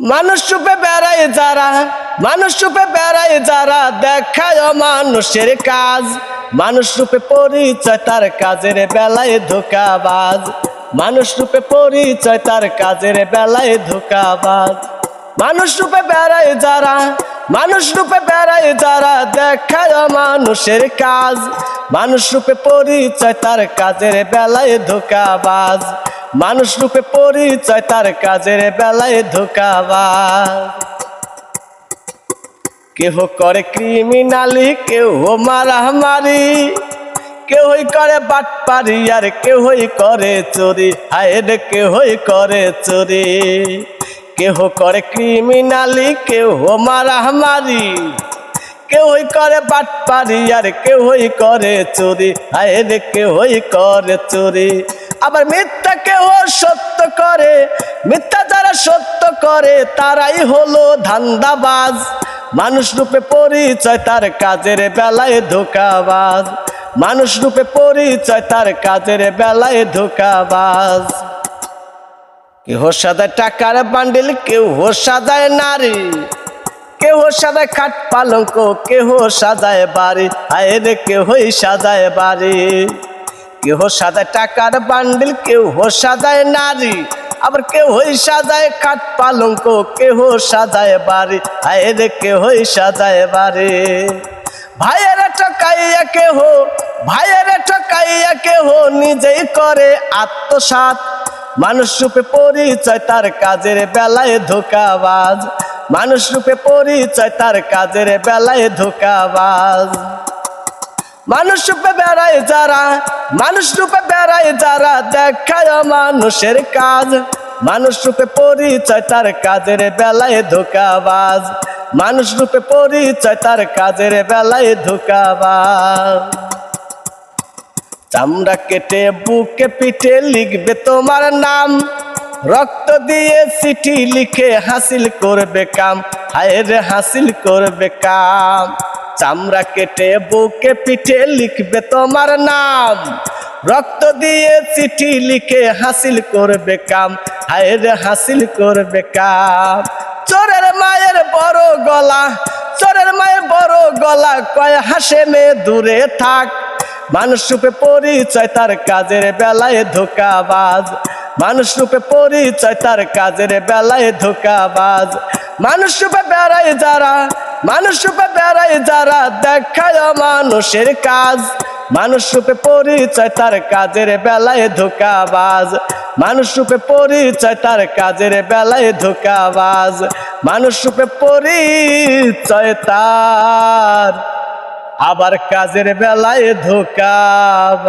মানুষ রূপে বেড়ায় যারা, মানুষ রূপে বেড়ায় যারা, দেখায় মানুষের কাজ। মানুষ রূপে পরিচয় তার কাজের বেলায় ধোকাবাজ। মানুষ রূপে পরিচয় তার কাজের বেলায় ধোকাবাজ। মানুষ রূপে বেড়ায় যারা, মানুষ রূপে বেড়ায় যারা, দেখায় মানুষের কাজ। মানুষ রূপে পরিচয় তার কাজের বেলায় ধোকাবাজ। মানুষ রূপে পরিচয় তার কাজের বেলায় ধোকাবাজ কেহ করে ক্রিমিনালি, কেহ মারামারি, কেহই করে বাটপারি আর কেহই করে চুরি। হায় রে, কেহই করে চুরি। কেহ করে ক্রিমিনালি, কেহ মারামারি, কেহই করে বাটপারি আর কেহই করে চুরি। হায় রে, কেহই করে চুরি। আবার মিথ্যা কেহ সত্য করে, মিথ্যা যারা সত্য করে, তারাই হলো ধান্দাবাজ। মানুষ রূপে পরিচয় তার কাজের বেলায় ধোকাবাজ। মানুষ রূপে পরিচয় তার কাজের বেলায় ধোকাবাজ। কেহ সাজায় টাকার বান্ডিল কেউ সাজায় নারী। কেহ সাজায় খাট পালঙ্ক, কেহ সাজায় বাড়ি। আয় রে, কেহই সাজায় বাড়ি। কেহ সাজায় টাকার বান্ডিল কেউ সাদায় নারী, আবার কেহই সাজায় খাট পালঙ্ক, কেহ সাজায় বাড়ি। আয় রে, কেহই সাজায় বাড়ি। ভাইয়েরা ঠকাইয়া কেহ, ভাইয়েরা ঠকাইয়া কেহ, নিজেই করে আত্মসাত মানুষ রূপে পরিচয় তার কাজের বেলায় ধোকাবাজ। মানুষ রূপে পরিচয় তার কাজের বেলায় ধোকাবাজ। মানুষ রূপে বেড়ায় যারা, মানুষ রূপে বেড়ায় যারা, দেখায় মানুষের কাজ। মানুষ রূপে পরিচয় তার কাজের বেলায় ধোকাবাজ। মানুষ রূপে পরিচয় তার কাজের বেলায় ধোকাবাজ। চামড়া কেটে, বুকে পিঠে লিখবে তোমার নাম। রক্ত দিয়ে চিঠি লিখে হাসিল করবে কাম। হায় রে, হাসিল করবে কাম। চামড়া কেটে বুকে পিঠে লিখবে তোমার নাম। রক্ত দিয়ে চিঠি লিখে হাসিল করবে কাম। হায় রে, হাসিল করবে কাম। চোরের মায়ের বড় গলা, চোরের মায়ের বড় গলা, কয় হাসে মে দূরে থাক। মানুষ রূপে পরিচয় তার কাজের বেলায় ধোকাবাজ। মানুষ রূপে পরিচয় তার কাজের বেলায় ধোকাবাজ। মানুষ রূপে বেড়ায় যারা মানুষ রূপে বেড়ায় যারা দেখায় মানুষের কাজ। মানুষ রূপে পরিচয় তার কাজের বেলায় ধোকাবাজ। মানুষ রূপে পরিচয় তার কাজের বেলায় ধোকাবাজ। মানুষ রূপে পরিচয় তার আবার কাজের বেলায় ধোকাবাজ।